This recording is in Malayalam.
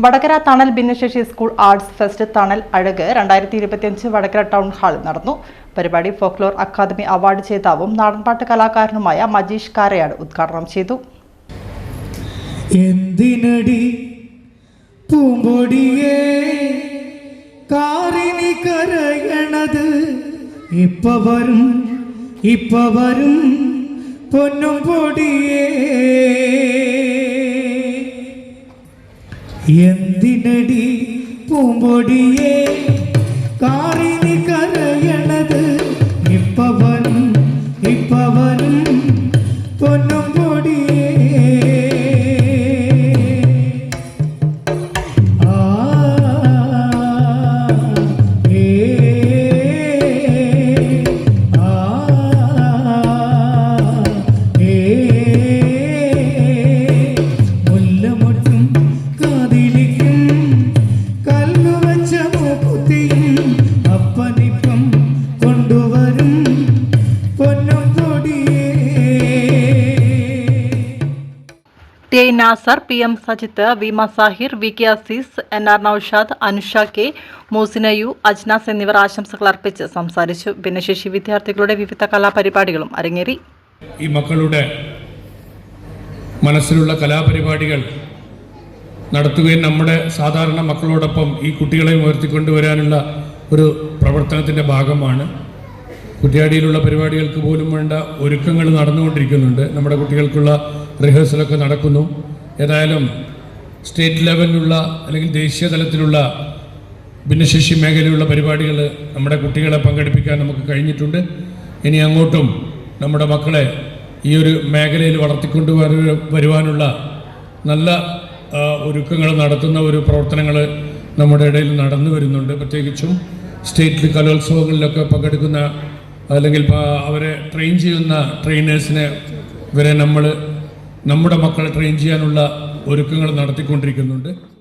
വടകര തണൽ ഭിന്നശേഷി സ്കൂൾ ആർട്സ് ഫെസ്റ്റ് തണൽ അഴക് രണ്ടായിരത്തി ഇരുപത്തിയഞ്ച് വടകര ടൗൺ ഹാളിൽ നടന്നു. പരിപാടി ഫോക്ലോർ അക്കാദമി അവാർഡ് ജേതാവും നാടൻപാട്ട് കലാകാരനുമായ മജീഷ് കാരയാട് ഉദ്ഘാടനം ചെയ്തു. എന്തിനടി പൂമ്പൊടിയേ? ഇപ്പ വരും ഇപ്പ വരും പൊന്നും പൊടിയേ. എന്തിനടി പൂമ്പൊടിയേ? കാറിനി അപ്പനിപ്പം കൊണ്ടുവരും പൊന്നും കൊടിയേ T I Nasar P M Sajith V Masahir V K Azeez N R Naushad Anusha K Mosina U Ajnas എന്നിവർ ആശംസകൾ അർപ്പിച്ച് സംസാരിച്ചു. ഭിന്നശേഷി വിദ്യാർത്ഥികളുടെ വിവിധ കലാപരിപാടികളും അരങ്ങേറി. ഈ മക്കളുടെ മനസ്സിലുള്ള കലാപരിപാടികൾ നടത്തുകയും നമ്മുടെ സാധാരണ മക്കളോടൊപ്പം ഈ കുട്ടികളെ ഉയർത്തിക്കൊണ്ടുവരാനുള്ള ഒരു പ്രവർത്തനത്തിന്റെ ഭാഗമാണ്. കുറ്റിയാടിയിലുള്ള പരിപാടികൾക്ക് പോലും വേണ്ട ഒരുക്കങ്ങൾ നടന്നുകൊണ്ടിരിക്കുന്നുണ്ട്. നമ്മുടെ കുട്ടികൾക്കുള്ള റിഹേഴ്സലൊക്കെ നടക്കുന്നു. ഏതായാലും സ്റ്റേറ്റ് ലെവലിലുള്ള അല്ലെങ്കിൽ ദേശീയ തലത്തിലുള്ള ഭിന്നശേഷി മേഖലയിലുള്ള പരിപാടികൾ നമ്മുടെ കുട്ടികളെ പങ്കെടുപ്പിക്കാൻ നമുക്ക് കഴിഞ്ഞിട്ടുണ്ട്. ഇനി അങ്ങോട്ടും നമ്മുടെ മക്കളെ ഈ ഒരു മേഖലയിൽ വളർത്തിക്കൊണ്ട് വരു- വരുവാനുള്ള നല്ല ഒരുക്കങ്ങൾ നടത്തുന്ന ഒരു പ്രവർത്തനങ്ങൾ നമ്മുടെ ഇടയിൽ നടന്നു വരുന്നുണ്ട്. പ്രത്യേകിച്ചും സ്റ്റേറ്റ് കലോത്സവങ്ങളിലൊക്കെ പങ്കെടുക്കുന്ന അല്ലെങ്കിൽ അവരെ ട്രെയിൻ ചെയ്യുന്ന ട്രെയിനേഴ്സിനെ ഇവരെ നമ്മൾ നമ്മുടെ മക്കളെ ട്രെയിൻ ചെയ്യാനുള്ള ഒരുക്കങ്ങൾ നടത്തിക്കൊണ്ടിരിക്കുന്നുണ്ട്.